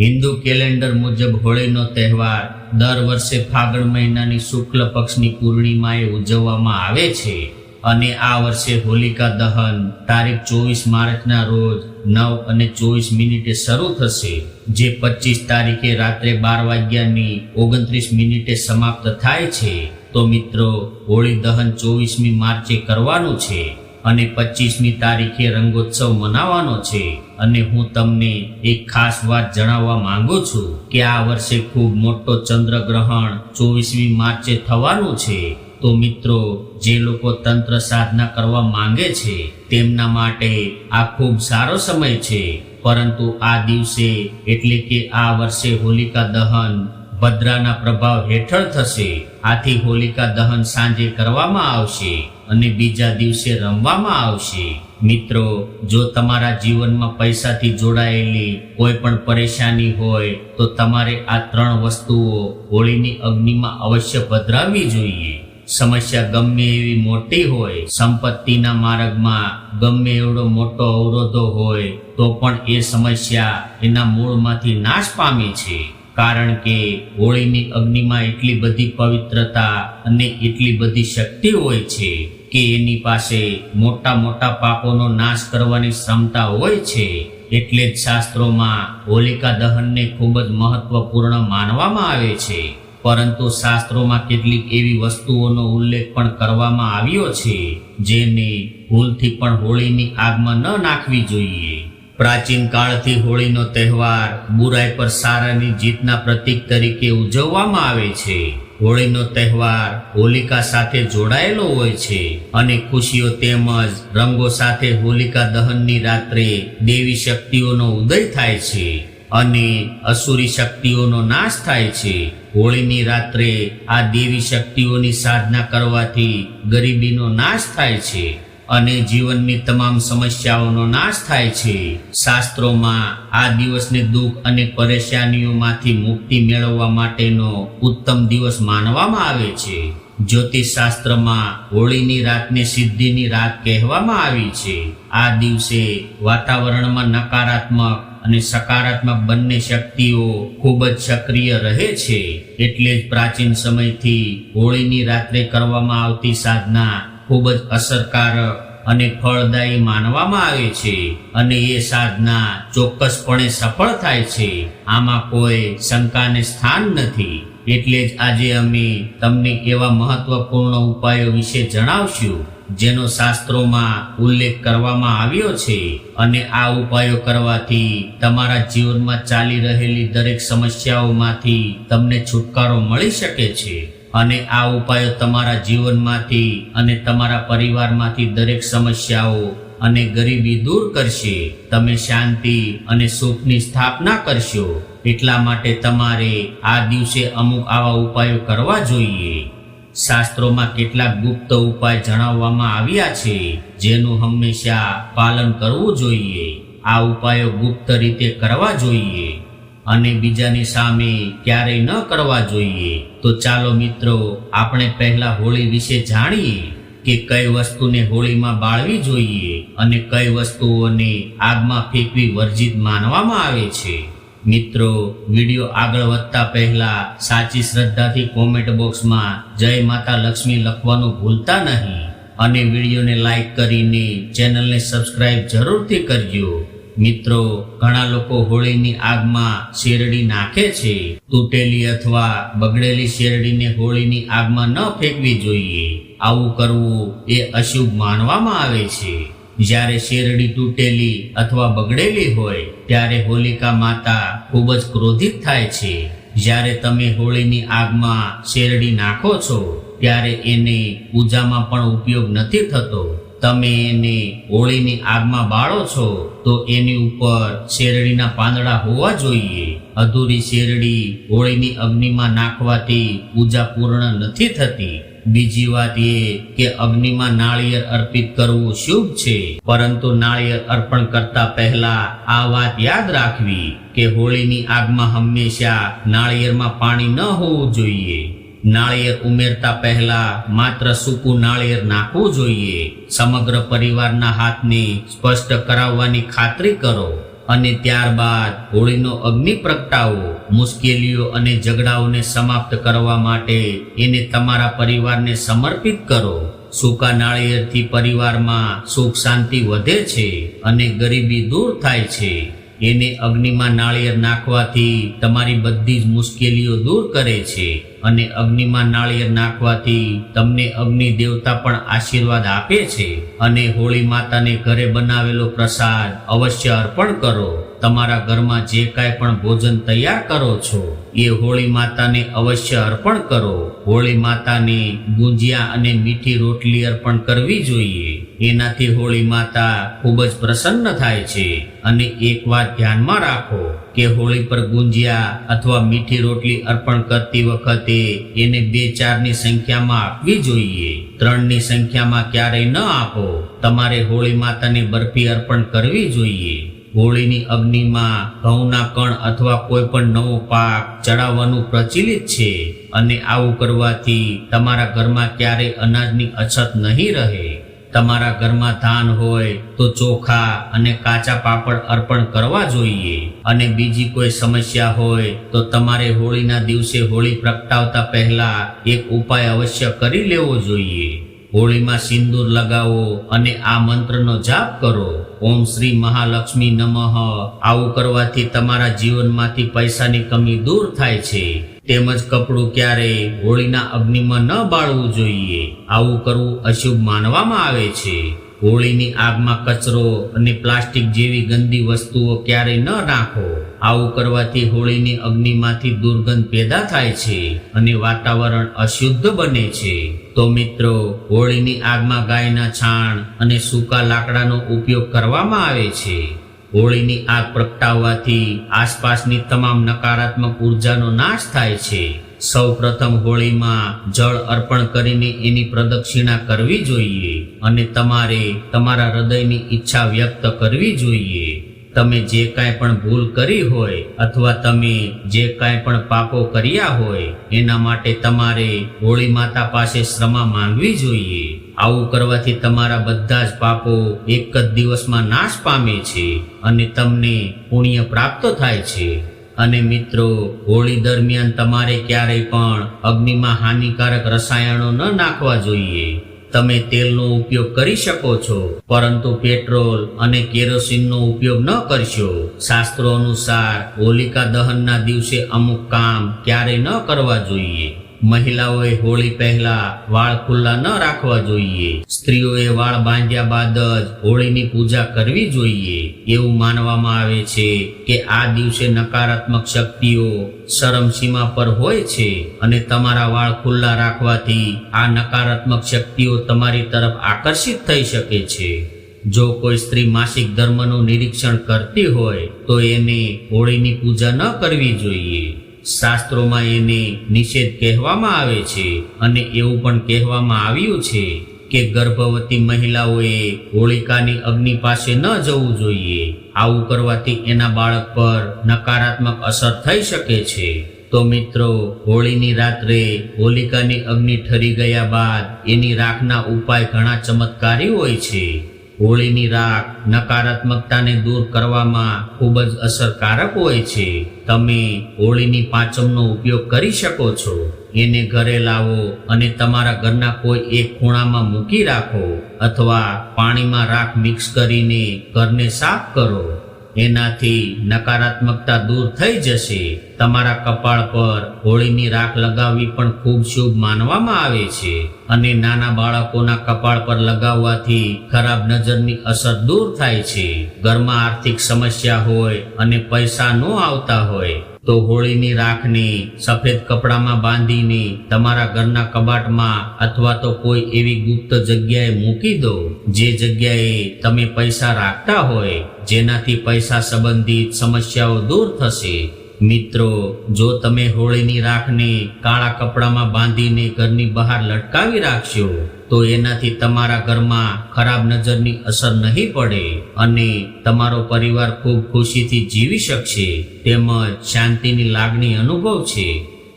Hindu calendar મુજબ હોળીનો તહેવાર દર વર્ષે ફાગણ મહિનાની શુક્લ પક્ષની પૂર્ણિમાએ ઉજવવામાં આવે છે અને આ વર્ષે હોલિકા દહન તારીખ ચોવીસ માર્ચના રોજ નવ અને ચોવીસ મિનિટે શરૂ થશે, જે પચીસ તારીખે રાત્રે બાર વાગ્યાની ઓગણત્રીસ મિનિટે સમાપ્ત થાય છે. તો મિત્રો, હોળી દહન ચોવીસમી માર્ચે કરવાનું છે. અને પચીસમી તારીખે રંગોત્સવ મનાવવાનો છે. અને હું તમને એક ખાસ વાત જણાવવા માંગુ છું કે આ વર્ષે ખૂબ મોટો ચંદ્રગ્રહણ ચોવીસમી માર્ચે થવાનું છે. તો મિત્રો, જે લોકો તંત્ર સાધના કરવા માંગે છે, તેમના માટે આ ખૂબ સારો સમય છે. પરંતુ આ દિવસે એટલે કે આ વર્ષે હોલિકા દહન ભદ્રાના પ્રભાવ હેઠળ થશે. આથી હોલિકા દહન સાંજે કરવામાં આવશે. અને બીજા દિવસે રમવામાં આવશે. મિત્રો, જો તમારા જીવનમાં પૈસાથી જોડાયેલી કોઈ પણ પરેશાની હોય, તો તમારે આ ત્રણ વસ્તુઓ હોળીની અગ્નિમાં અવશ્ય પધરાવવી જોઈએ. સમસ્યા ગમે એવી મોટી હોય, સંપત્તિના માર્ગમાં ગમે એવડો મોટો અવરોધો હોય, તો પણ એ સમસ્યા એના મૂળમાંથી નાશ પામે છે. કારણ કે હોળીની અગ્નિમાં એટલી બધી પવિત્રતા અને એટલી બધી શક્તિ હોય છે. કે એની પાસે મોટા મોટા પાપોનો નાશ કરવાની ક્ષમતા હોય છે, એટલે જ શાસ્ત્રોમાં હોલિકા દહનને ખૂબ જ મહત્વપૂર્ણ માનવામાં આવે છે. પરંતુ શાસ્ત્રોમાં કેટલીક એવી વસ્તુઓનો ઉલ્લેખ પણ કરવામાં આવ્યો છે, જેને ભૂલથી પણ હોળીની આગમાં ન નાખવી જોઈએ. પ્રાચીન કાળથી હોળીનો તહેવાર બુરાઈ પર સારાની જીતના પ્રતીક તરીકે ઉજવવામાં આવે છે. હોળીનો તહેવાર હોલિકા સાથે જોડાયેલો હોય છે અને ખુશીઓ તેમજ રંગો સાથે હોલિકા દહનની રાત્રે દેવી શક્તિઓનો ઉદય થાય છે અને અસુરી શક્તિઓનો નાશ થાય છે. હોળીની રાત્રે આ દેવી શક્તિઓની સાધના કરવાથી ગરીબીનો નાશ થાય છે. અને જીવનની તમામ સમસ્યાઓનો નાશ થાય છે. શાસ્ત્રોમાં આ દિવસને દુઃખ અને પરેશાનીઓમાંથી મુક્તિ મેળવવા માટેનો ઉત્તમ દિવસ માનવામાં આવે છે. જ્યોતિષ શાસ્ત્રમાં હોળીની રાતને સિદ્ધિની રાત કહેવામાં આવી છે. આ દિવસે વાતાવરણમાં નકારાત્મક અને સકારાત્મક બંને શક્તિઓ ખૂબ જ સક્રિય રહે છે. એટલે જ પ્રાચીન સમયથી હોળીની રાત્રે કરવામાં આવતી સાધના ખૂબ જ અસરકારક અને ફળદાયી માનવામાં આવે છે અને એ સાધના ચોક્કસપણે સફળ થાય છે. આમાં કોઈ શંકાને સ્થાન નથી. એટલે જ આજે અમે તમને એવા મહત્વપૂર્ણ ઉપાયો વિશે જણાવશું, જેનો શાસ્ત્રોમાં ઉલ્લેખ કરવામાં આવ્યો છે અને આ ઉપાયો કરવાથી તમારા જીવનમાં ચાલી રહેલી દરેક સમસ્યાઓમાંથી તમને છુટકારો મળી શકે છે. અને આ ઉપાયો તમારા જીવનમાંથી અને તમારા પરિવારમાંથી દરેક સમસ્યાઓ અને ગરીબી દૂર કરશે. તમે શાંતિ અને સુખની સ્થાપના કરશો. એટલા માટે તમારે આ દિવસે અમુક આવા ઉપાયો કરવા જોઈએ. શાસ્ત્રોમાં કેટલાક ગુપ્ત ઉપાય જણાવવામાં આવ્યા છે, જેનું હંમેશા પાલન કરવું જોઈએ. આ ઉપાયો ગુપ્ત રીતે કરવા જોઈએ. અને બીજાની સામે ક્યારેય ન કરવા જોઈએ. તો ચાલો મિત્રો, આપણે પહેલા હોળી વિશે જાણીએ કે કઈ વસ્તુને હોળીમાં બાળવી જોઈએ અને કઈ વસ્તુઓને આગમાં ફેંકવી વર્જિત માનવામાં આવે છે. મિત્રો, વિડિયો આગળ વધતા પહેલા સાચી શ્રદ્ધાથી કોમેન્ટ બોક્સમાં જય માતા લક્ષ્મી લખવાનું ભૂલતા નહીં. અને વિડીયોને લાઈક કરીને ચેનલને સબસ્ક્રાઇબ જરૂરથી કરજો. મિત્રો, ઘણા લોકો હોળીની આગમાં શેરડી નાખે છે. તૂટેલી અથવા બગડેલી શેરડીને હોળીની આગમાં ન ફેંકવી જોઈએ. આવું કરવું એ અશુભ માનવામાં આવે છે. જ્યારે શેરડી તૂટેલી અથવા બગડેલી હોય, ત્યારે હોલિકા માતા ખૂબ જ ક્રોધિત થાય છે. જ્યારે તમે હોળીની આગમાં શેરડી નાખો છો, ત્યારે એને પૂજામાં પણ ઉપયોગ નથી થતો. તમે એને હોળીની આગમાં બાળો છો, તો એની ઉપર શેરડીના પાંદડા હોવા જોઈએ. અધૂરી શેરડી હોળીની અગ્નિમાં નાખવાથી પૂજા પૂર્ણ નથી થતી. બીજી વાત એ કે અગ્નિમાં નાળિયેર અર્પિત કરવું શુભ છે. પરંતુ નાળિયેર અર્પણ કરતા પહેલા આ વાત યાદ રાખવી કે હોળીની આગમાં હંમેશા નાળિયેરમાં પાણી ન હોવું જોઈએ. નાળિયેર ઉમેરતા પહેલા માત્ર સૂકું નાળિયેર નાખવું જોઈએ. સમગ્ર પરિવારના હાથને સ્પષ્ટ કરાવવાની ખાતરી કરો અને ત્યારબાદ હોળીનો અગ્નિ પ્રગટાવો. મુશ્કેલીઓ અને ઝઘડાઓને સમાપ્ત કરવા માટે એને તમારા પરિવારને સમર્પિત કરો. સૂકા નાળિયેરથી પરિવારમાં સુખ શાંતિ વધે છે અને ગરીબી દૂર થાય છે. એને અગ્નિમાં નાળિયેર નાખવાથી તમારી બધી જ મુશ્કેલીઓ દૂર કરે છે. અને અગ્નિમાં નાળિયેર નાખવાથી તમને અગ્નિ દેવતા પણ આશીર્વાદ આપે છે. અને હોળી માતાને ઘરે બનાવેલો પ્રસાદ અવશ્ય અર્પણ કરો. તમારા ઘરમાં જે કાંઈ પણ ભોજન તૈયાર કરો છો, એ હોળી માતાને અવશ્ય અર્પણ કરો. હોળી માતાને ગુંજિયા અને મીઠી રોટલી અર્પણ કરવી જોઈએ. એનાથી હોળી માતા ખૂબ જ પ્રસન્ન થાય છે. અને એક વાત ધ્યાનમાં રાખો કે હોળી પર ગુંજિયા અથવા મીઠી રોટલી અર્પણ કરતી વખતે એને બે ચારની સંખ્યામાં આપવી જોઈએ. ત્રણની સંખ્યામાં ક્યારેય ન આપો. તમારે હોળી માતાને બરફી અર્પણ કરવી જોઈએ. હોળીની અગ્નિમાં ઘઉંના કણ અથવા કોઈ પણ નવો પાક ચડાવવાનું પ્રચલિત છે. અને આવું કરવાથી તમારા ઘરમાં ક્યારેય અનાજની અછત નહીં રહે. તમારા ઘરમાં ધાન હોય તો ચોખા અને કાચા પાપડ અર્પણ કરવા જોઈએ. અને બીજી કોઈ સમસ્યા હોય તો તમારે હોળીના દિવસે હોળી પ્રગટાવતા પહેલા એક ઉપાય અવશ્ય કરી લેવો જોઈએ. હોળીમાં સિંદૂર લગાવો અને આ મંત્રનો જાપ કરો. ઓમ શ્રી મહાલક્ષ્મી નમઃ. આવું કરવાથી તમારા જીવનમાંથી પૈસાની કમી દૂર થાય છે. તેમજ કપડું ક્યારેય હોળીના અગ્નિમાં ન બાળવું જોઈએ. આવું કરવું અશુભ માનવામાં આવે છે. હોળીની આગમાં કચરો અને પ્લાસ્ટિક જેવી ગંદી વસ્તુઓ ક્યારેય ન નાખો. આવું કરવાથી હોળીની અગ્નિમાંથી દુર્ગંધ પેદા થાય છે અને વાતાવરણ અશુદ્ધ બને છે. તો મિત્રો, હોળીની આગમાં ગાયના છાણ અને સૂકા લાકડાનો ઉપયોગ કરવામાં આવે છે. હોળીની આગ પ્રગટાવવાથી આસપાસની તમામ નકારાત્મક ઉર્જાનો નાશ થાય છે. સૌ પ્રથમ હોળીમાં જળ અર્પણ કરીને એની પ્રદક્ષિણા કરવી જોઈએ અને તમારે તમારા હૃદયની ઈચ્છા વ્યક્ત કરવી જોઈએ. તમે જે કાંઈ પણ ભૂલ કરી હોય અથવા તમે જે કાંઈ પણ પાપો કર્યા હોય, એના માટે તમારે હોળી માતા પાસે ક્ષમા માંગવી જોઈએ. આવું કરવાથી તમારા બધા જ પાપો એક જ દિવસમાં નાશ પામે છે અને તમને પુણ્ય પ્રાપ્ત થાય છે. અને મિત્રો, હોળી દરમિયાન તમારે ક્યારેય પણ અગ્નિમાં હાનિકારક રસાયણો ન નાખવા જોઈએ. તમે તેલનો ઉપયોગ કરી શકો છો, પરંતુ પેટ્રોલ અને કેરોસીનનો ઉપયોગ ન કરશો. શાસ્ત્રો અનુસાર, હોલિકા દહનના દિવસે અમુક કામ ક્યારેય ન કરવા જોઈએ. મહિલાઓએ હોળી પહેલા વાળ ખુલ્લા ન રાખવા જોઈએ. સ્ત્રીઓએ વાળ બાંધ્યા બાદ જ હોળીની પૂજા કરવી જોઈએ. એવું માનવામાં આવે છે કે આ દિવસે નકારાત્મક શક્તિઓ શરમસીમા પર હોય છે અને તમારા વાળ ખુલ્લા રાખવાથી આ નકારાત્મક શક્તિઓ તમારી તરફ આકર્ષિત થઈ શકે છે. જો કોઈ સ્ત્રી માસિક ધર્મનું નિરીક્ષણ કરતી હોય તો એને હોળીની પૂજા ન કરવી જોઈએ. શાસ્ત્રોમાં એને નિષેધ કહેવામાં આવે છે અને એવું પણ કહેવામાં આવ્યું છે કે ગર્ભવતી મહિલાઓએ હોળિકાની અગ્નિ પાસે ન જવું જોઈએ. આવું કરવાથી એના બાળક પર નકારાત્મક અસર થઈ શકે છે. તો મિત્રો, હોળીની રાત્રે હોલિકાની અગ્નિ ઠરી ગયા બાદ એની રાખના ઉપાય ઘણા ચમત્કારી હોય છે. હોળીની રાખ નકારાત્મકતાને દૂર કરવામાં ખૂબ જ અસરકારક હોય છે. તમે હોળીની પાંચમનો ઉપયોગ કરી શકો છો. એને ઘરે લાવો અને તમારા ઘરના કોઈ એક ખૂણામાં મૂકી રાખો અથવા પાણીમાં રાખ મિક્સ કરીને ઘરને સાફ કરો. એનાથી નકારાત્મકતા દૂર થઈ જશે. તમારા કપાળ પર હોળીની રાખ લગાવવી પણ ખૂબ શુભ માનવામાં આવે છે. અને નાના બાળકોના કપાળ પર લગાવવાથી ખરાબ નજરની અસર દૂર થાય છે. ઘરમાં આર્થિક સમસ્યા હોય અને પૈસા ન આવતા હોય. તો હોળીની રાખને, સફેદ કપડામાં બાંધીને તમારા ઘરના કબાટમાં અથવા તો કોઈ એવી ગુપ્ત જગ્યાએ મૂકી દો. જે જગ્યાએ તમે પૈસા રાખતા હોય, જેનાથી પૈસા સંબંધિત સમસ્યાઓ દૂર થશે. મિત્રો, જો તમે હોળીની રાખને કાળા કપડામાં બાંધીને ઘરની બહાર લટકાવી રાખશો તો એનાથી તમારા ઘરમાં ખરાબ નજરની અસર નહીં પડે અને તમારો પરિવાર ખૂબ ખુશીથી જીવી શકશે, તેમજ શાંતિની લાગણી અનુભવ છે.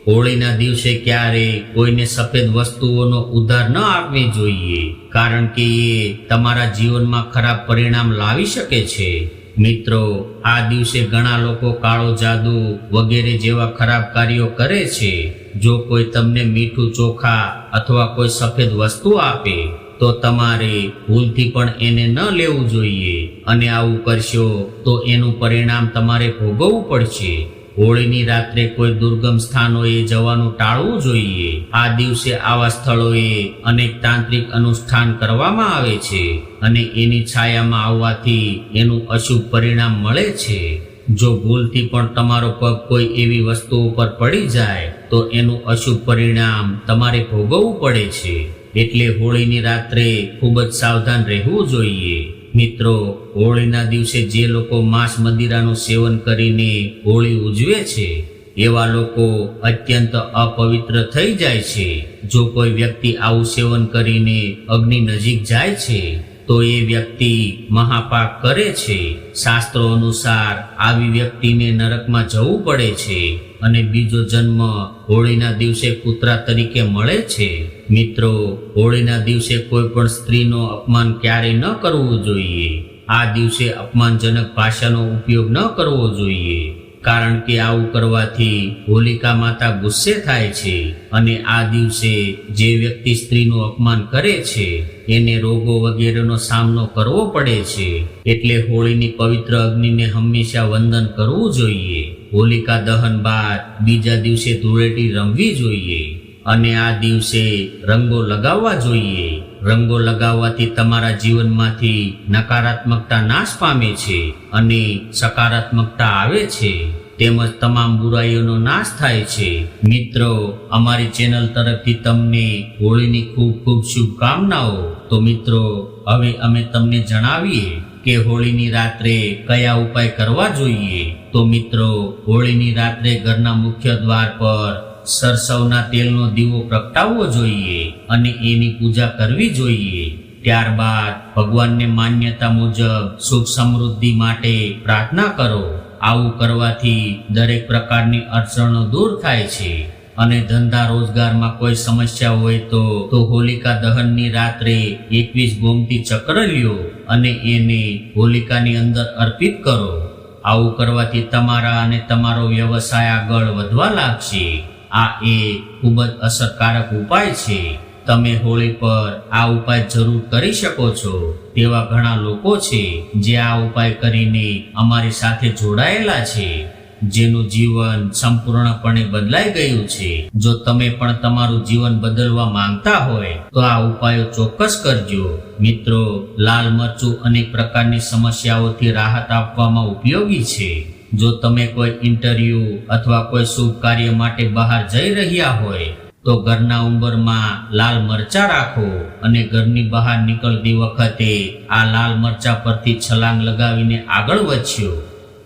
હોળીના દિવસે ક્યારે કોઈને સફેદ વસ્તુઓનો ઉધાર ન આપવી જોઈએ, કારણ કે એ તમારા જીવનમાં ખરાબ પરિણામ લાવી શકે છે. મિત્રો, આ દિવસે ઘણા લોકો કાળો જાદુ વગેરે જેવા ખરાબ કાર્યો કરે છે. જો કોઈ તમને મીઠું ચોખા અથવા કોઈ સફેદ વસ્તુ આપે, તો તમારે ભૂલથી પણ એને ન લેવું જોઈએ. અને આવું કરશો, તો એનું પરિણામ તમારે ભોગવવું પડશે. હોળીની રાત્રે કોઈ દુર્ગમ સ્થાનોએ જવાનું ટાળવું જોઈએ. આ દિવસે આવા સ્થળોએ અનેક તાંત્રિક અનુષ્ઠાન કરવામાં આવે છે. અને એની છાયામાં આવવાથી એનું અશુભ પરિણામ મળે છે. જો ભૂલથી પણ તમારો પગ કોઈ એવી વસ્તુ ઉપર પડી જાય, તો એનું અશુભ પરિણામ તમારે ભોગવવું પડે છે. એટલે હોળીની રાત્રે ખૂબ જ સાવધાન રહેવું જોઈએ. મિત્રો, હોળીના દિવસે જે લોકો માંસ મદિરાનું સેવન કરીને હોળી ઉજવે છે, એવા લોકો અત્યંત અપવિત્ર થઈ જાય છે. જો કોઈ વ્યક્તિ આવું સેવન કરીને અગ્નિ નજીક જાય છે તો એ વ્યક્તિ મહાપાપ કરે છે. શાસ્ત્રો અનુસાર આવી વ્યક્તિને નરકમાં જવું પડે છે અને બીજો જન્મ હોળીના દિવસે કૂતરા તરીકે મળે છે. મિત્રો, હોળીના દિવસે કોઈ પણ સ્ત્રીનો અપમાન ક્યારેય ન કરવું જોઈએ. આ દિવસે અપમાનજનક ભાષાનો ઉપયોગ ન કરવો જોઈએ. કારણ કે આવું કરવાથી હોલિકા માતા ગુસ્સે થાય છે અને આ દિવસે જે વ્યક્તિ સ્ત્રીનું અપમાન કરે છે એને રોગો વગેરેનો સામનો કરવો પડે છે. એટલે હોળીની પવિત્ર અગ્નિને હંમેશા વંદન કરવું જોઈએ. હોલિકા દહન બાદ બીજા દિવસે ધૂળેટી રમવી જોઈએ. અને આ દિવસે રંગો લગાવવા જોઈએ. રંગો લગાવવાથી તમારા જીવનમાંથી નકારાત્મકતા નાશ પામે છે અને સકારાત્મકતા આવે છે. તેમજ તમામ બુરાઈઓનો નાશ થાય છે. મિત્રો, અમારી ચેનલ તરફથી તમને હોળીની ખૂબ ખૂબ શુભકામનાઓ. તો મિત્રો, હવે અમે તમને જણાવીએ કે હોળીની રાત્રે કયા ઉપાય કરવા જોઈએ. તો મિત્રો, હોળીની રાત્રે ઘરના મુખ્ય દ્વાર પર સરસવના તેલનો દીવો પ્રગટાવવો જોઈએ અને એની પૂજા કરવી જોઈએ. ત્યારબાદ ભગવાનને માન્યતા મુજબ સુખ સમૃદ્ધિ માટે પ્રાર્થના કરો. આવું કરવાથી દરેક પ્રકારની અડચણો દૂર થાય છે. અને ધંધા રોજગારમાં કોઈ સમસ્યા હોય તો તો હોલિકા દહનની રાત્રે એકવીસ ગોમતી ચક્ર લ્યો અને એને હોલિકાની અંદર અર્પિત કરો. આવું કરવાથી તમારા અને તમારો વ્યવસાય આગળ વધવા લાગશે. આ એ ખૂબ જ અસરકારક ઉપાય છે. તમે હોળી પર આ ઉપાય જરૂર કરી શકો છો. તેવા ઘણા લોકો છે જે આ ઉપાય કરીને અમારી સાથે જોડાયેલા છે. જેનું જીવન સંપૂર્ણપણે બદલાઈ ગયું છે. જો તમે પણ તમારું જીવન બદલવા માંગતા હોય, તો આ ઉપાયો ચોક્કસ કરજો. મિત્રો, લાલ મરચું અનેક પ્રકારની સમસ્યાઓથી રાહત આપવામાં ઉપયોગી છે. જો તમે કોઈ ઇન્ટરવ્યુ અથવા કોઈ શુભ કાર્ય માટે બહાર જઈ રહ્યા હોય તો ઘરના ઉંબરમાં લાલ મરચા રાખો અને ઘરની બહાર નીકળતી વખતે આ લાલ મરચા પરથી છલાંગ લગાવીને આગળ વધ્યો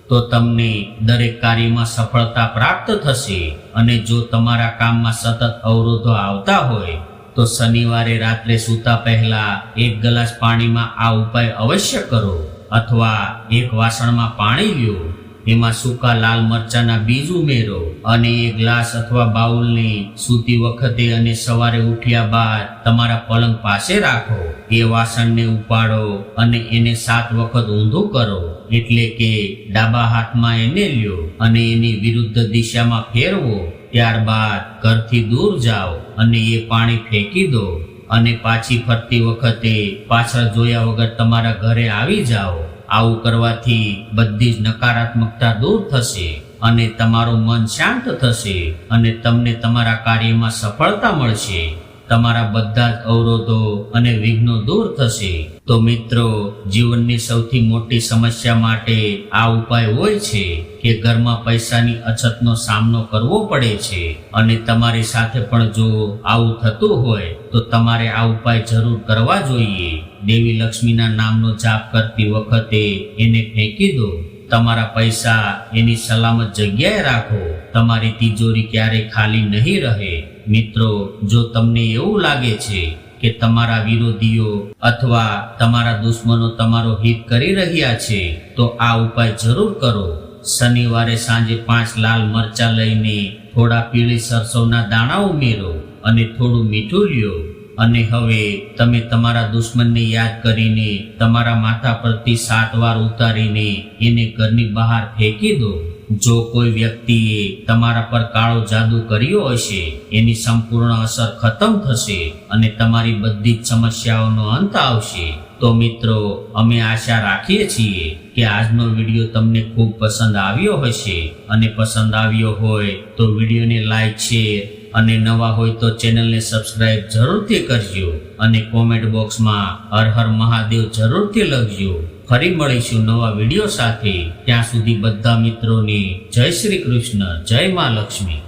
તો તમને દરેક કાર્યમાં સફળતા પ્રાપ્ત થશે અને જો તમારા કામમાં સતત અવરોધો આવતા હોય તો શનિવારે રાત્રે સૂતા પહેલા એક ગ્લાસ પાણીમાં આ ઉપાય અવશ્ય કરો અથવા એક વાસણમાં પાણી લ્યો. એમાં સૂકા લાલ મરચાના બીજ ઉમેરો અને એ ગ્લાસ અથવા બાઉલને સૂતી વખતે અને સવારે ઉઠ્યા બાદ તમારા પલંગ પાસે રાખો. એ વાસણને ઉપાડો અને એને સાત વખત ઊંધું કરો એટલે કે ડાબા હાથમાં એને લ્યો અને એની વિરુદ્ધ દિશામાં ફેરવો. ત્યારબાદ ઘરથી દૂર જાઓ અને એ પાણી ફેંકી દો અને પાછી ફરતી વખતે પાછળ જોયા વગર તમારા ઘરે આવી જાઓ. આવું કરવાથી બધી જ નકારાત્મકતા દૂર થશે અને તમારું મન શાંત થશે અને તમને તમારા કાર્યમાં સફળતા મળશે. તમારા બધા જ અવરોધો અને વિઘ્નો દૂર થશે. તો મિત્રો, જીવનની સૌથી મોટી સમસ્યા માટે આ ઉપાય હોય છે કે ઘરમાં પૈસાની અછતનો સામનો કરવો પડે છે અને તમારી સાથે પણ જો આવું થતું હોય, તો તમારે આ ઉપાય જરૂર કરવા જોઈએ. દેવી લક્ષ્મીના નામનો જાપ કરતી વખતે એને ફેંકી દો. તમારા પૈસા એની સલામત જગ્યાએ રાખો. તમારી તિજોરી ક્યારેય ખાલી નહીં રહે. મિત્રો, જો તમને એવું લાગે છે કે તમારા વિરોધીઓ અથવા તમારા દુશ્મનો તમારો હિત કરી રહ્યા છે, તો આ ઉપાય જરૂર કરો. શનિવારે સાંજે પાંચ લાલ મરચા લઈને થોડા પીળી સરસવના દાણા ઉમેરો અને થોડું મીઠું લ્યો. અને હવે તમે તમારા દુશ્મનને યાદ કરીને તમારા માથા પરથી સાત વાર ઉતારીને એને ઘરની બહાર ફેંકી દો. જો કોઈ વ્યક્તિએ તમારા પર કાળો જાદુ કર્યો હશે, એની સંપૂર્ણ અસર ખતમ થશે અને તમારી બધી જ સમસ્યાઓનો અંત આવશે. તો મિત્રો, અમે આશા રાખીએ છીએ કે આજનો વીડિયો તમને ખૂબ પસંદ આવ્યો હશે. અને પસંદ આવ્યો હોય તો વિડીયોને લાઈક, શેર અને નવા હોય તો ચેનલને સબસ્ક્રાઇબ જરૂરથી કરજો અને કોમેન્ટ બોક્સમાં હર હર મહાદેવ જરૂરથી લખજો. ફરી મળીશું નવા વીડિયો સાથે. ત્યાં સુધી બધા મિત્રોને જય શ્રી કૃષ્ણ, જય મા લક્ષ્મી.